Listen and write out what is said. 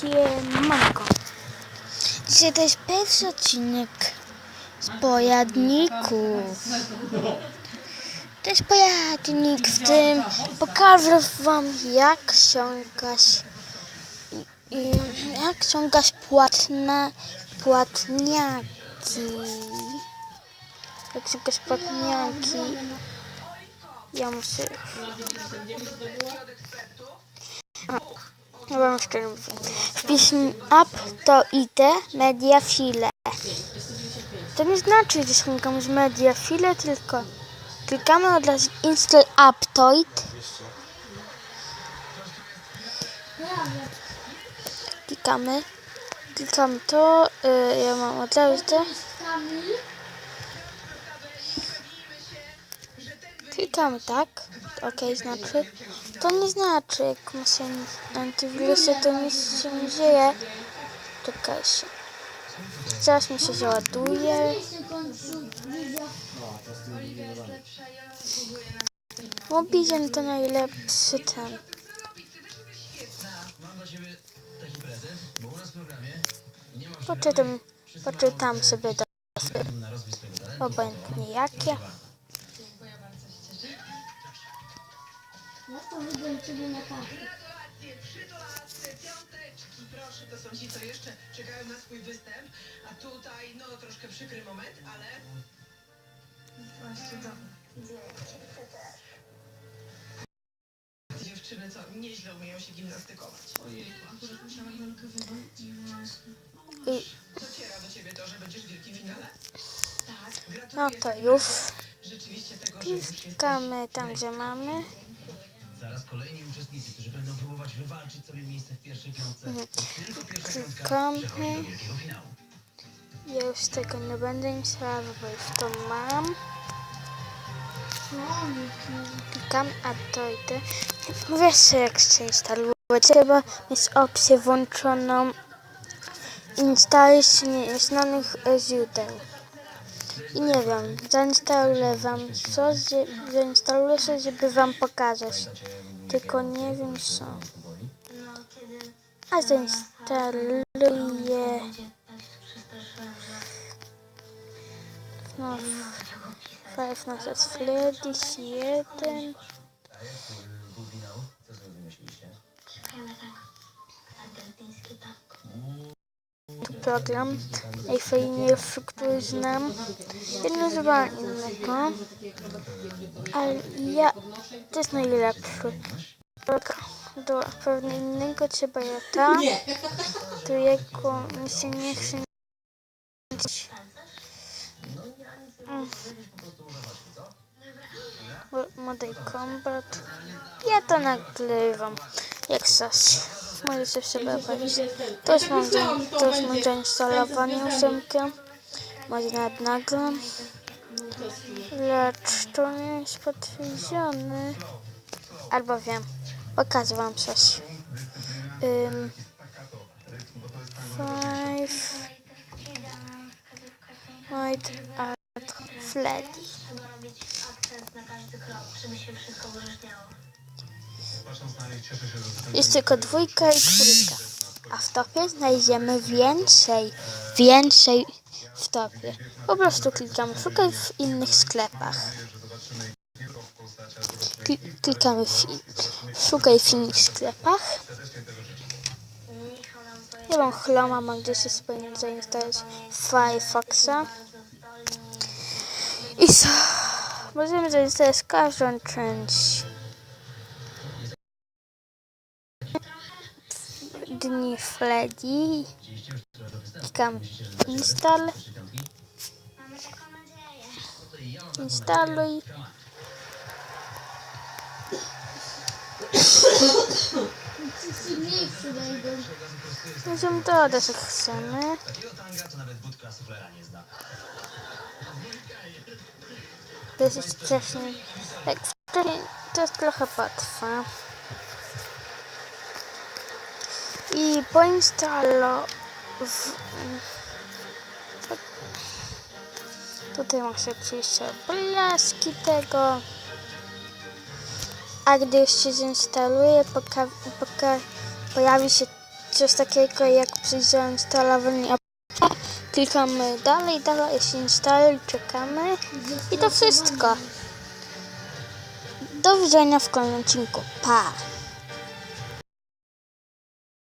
Siemanko. Dzisiaj to jest pierwszy odcinek z pojadników. To jest pojadnik, w tym pokażę wam jak ściągać jak ściągać płatne płatniaki. Jak ściągać płatniaki. Ja muszę... Ja wam szczerze mówię. Wpis up to idę mediafile. To nie znaczy, że ściągam z mediafile, tylko klikamy od razu install aptoid. Klikamy. Klikamy to. y, ja mam od razu Klikamy tak. Ok, znaczy. To nie znaczy, jak ma się antywirusie, to nic się nie dzieje. Czekaj się. Zaraz mi się załaduje. Mobilem to najlepszy ten. Poczytam, poczytam sobie do obojętnie jakie. Proszę, to są ci, co jeszcze czekają na swój występ, a tutaj, no, troszkę przykry moment, ale... Dziewczyny, co nieźle umieją się gimnastykować. I, Dociera do ciebie to, że będziesz w wielkim finale? Tak. no to już. Rzeczywiście tego, że już jesteś... Klikamy tam, gdzie mamy. Zaraz kolejni uczestnicy, którzy będą próbować wywalczyć sobie miejsce w pierwszej piątce. Tylko pierwsza piątka Klikamy. przechodzi do wielkiego finału. Ja już tego nie będę instalować, bo już to mam. Klikam, a to idę. Wiesz jak się instalować. Trzeba mieć opcję włączoną instalacji nieznanych źródeł. Nie wiem, zainstaluję wam coś, zainstaluję coś, żeby wam pokazać. Tylko nie wiem co. A zainstaluję no, Five Nights at Freddy's 1 Półfinał, co sobie najfajniejszy, który znam. Ja nie innego, ale ja to jest najlepszy. Do pewnego innego tam, to jego mi się nie chce. Mm. Mo- Model Combat. Ja to nagrywam. Jak coś. Możecie sobie obejrzeć. To jest mam, zain- to jest mam zainstalowanie ósemkę. Może nawet nagram. Lecz to nie jest potwierdzone. Albo wiem. Pokażę wam coś. Um, five Night at Freddy. akcent na każdy krok, żeby się wszystko wyróżniało. Jest tylko dwójka i czwórka. A w topie znajdziemy więcej. Więcej w topie. Po prostu klikamy szukaj w innych sklepach. Kli- Klikamy w szukaj w innych sklepach. Ja mam Chroma, mam gdzieś jest powinien zainstalować Firefoxa. I co? Możemy zainstalować każdą część. Dni Freddy. Klikam install. mamy taką nadzieję. Instaluj. Możemy dodać jak chcemy. Takiego tanga to nawet budka suflera nie zna. Dosyć wcześnie. Jak wcześniej, to trochę potrwa. I po instalu... W... Tutaj muszę przyjść obrazki tego. A gdy już się zinstaluje, poka, poka, pojawi się coś takiego jak przy zainstalowaniu. Klikamy dalej, dalej się instaluje, czekamy i to wszystko. Do widzenia w kolejnym odcinku. Pa!